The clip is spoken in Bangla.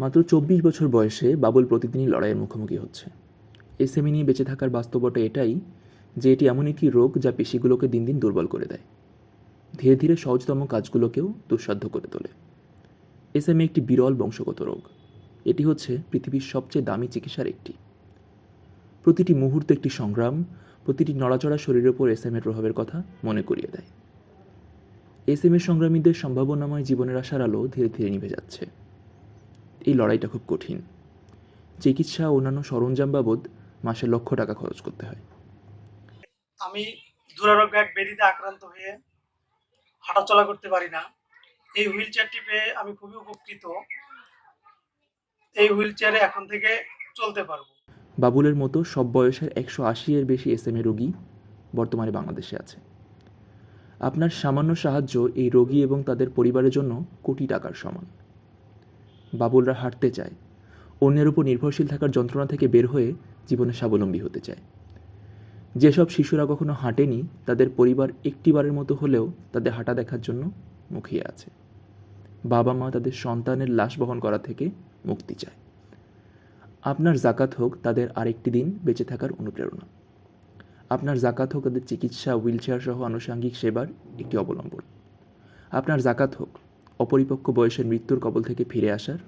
মাত্র চব্বিশ বছর বয়সে বাবুল প্রতিদিনই লড়াইয়ের মুখোমুখি হচ্ছে। এসএমই নিয়ে বেঁচে থাকার বাস্তবতা এটাই যে এটি এমন একটি রোগ যা পেশিগুলোকে দিন দিন দুর্বল করে দেয়। ধীরে ধীরে সহজতম কাজগুলোকেও দুঃসাধ্য করে তোলে। এসএমএ একটি বিরল বংশগত রোগ। এটি হচ্ছে পৃথিবীর সবচেয়ে দামি চিকিৎসার একটি। প্রতিটি মুহূর্ত একটি সংগ্রাম, প্রতিটি নড়াচড়া শরীরের উপর এসএমের প্রভাবের কথা মনে করিয়ে দেয়। এসএমএ সংগ্রামীদের সম্ভাবনাময় জীবনের আশার আলো ধীরে ধীরে নিভে যাচ্ছে। এই লড়াইটা খুব কঠিন। চিকিৎসা ও অন্যান্য সরঞ্জাম বাবদ মাসে লক্ষ টাকা খরচ করতে হয়। আমি দুরারোগ্য এক ব্যাধিতে আক্রান্ত হয়ে হাঁটাচলা করতে পারি না। এই হুইল চেয়ারটি পেয়ে আমি খুবই উপকৃত। এই হুইল চেয়ারে এখন থেকে চলতে পারব। বাবুলের মতো সব বয়সের একশো আশি এর বেশি এস এম এ রোগী বর্তমানে বাংলাদেশে আছে। আপনার সামান্য সাহায্য এই রোগী এবং তাদের পরিবারের জন্য কোটি টাকার সমান। বাবুলরা হাঁটতে চায় অন্যের উপর নির্ভরশীল থাকার যন্ত্রণা থেকে বের হয়ে জীবনে স্বাবলম্বী হতে চায়। যেসব শিশুরা কখনো হাঁটেনি, তাদের পরিবার একটিবারের মতো হলেও তাদের হাঁটা দেখার জন্য মুখিয়ে আছে। বাবা মা তাদের সন্তানের লাশ বহন করা থেকে মুক্তি চায়। আপনার জাকাত হোক তাদের আরেকটি দিন বেঁচে থাকার অনুপ্রেরণা। আপনার জাকাত হোক তাদের চিকিৎসা হুইলচেয়ার সহ আনুষাঙ্গিক সেবার একটি অবলম্বন। আপনার জাকাত হোক অপরিপক্ক বয়সের মৃত্যুর কবল থেকে ফিরে আসার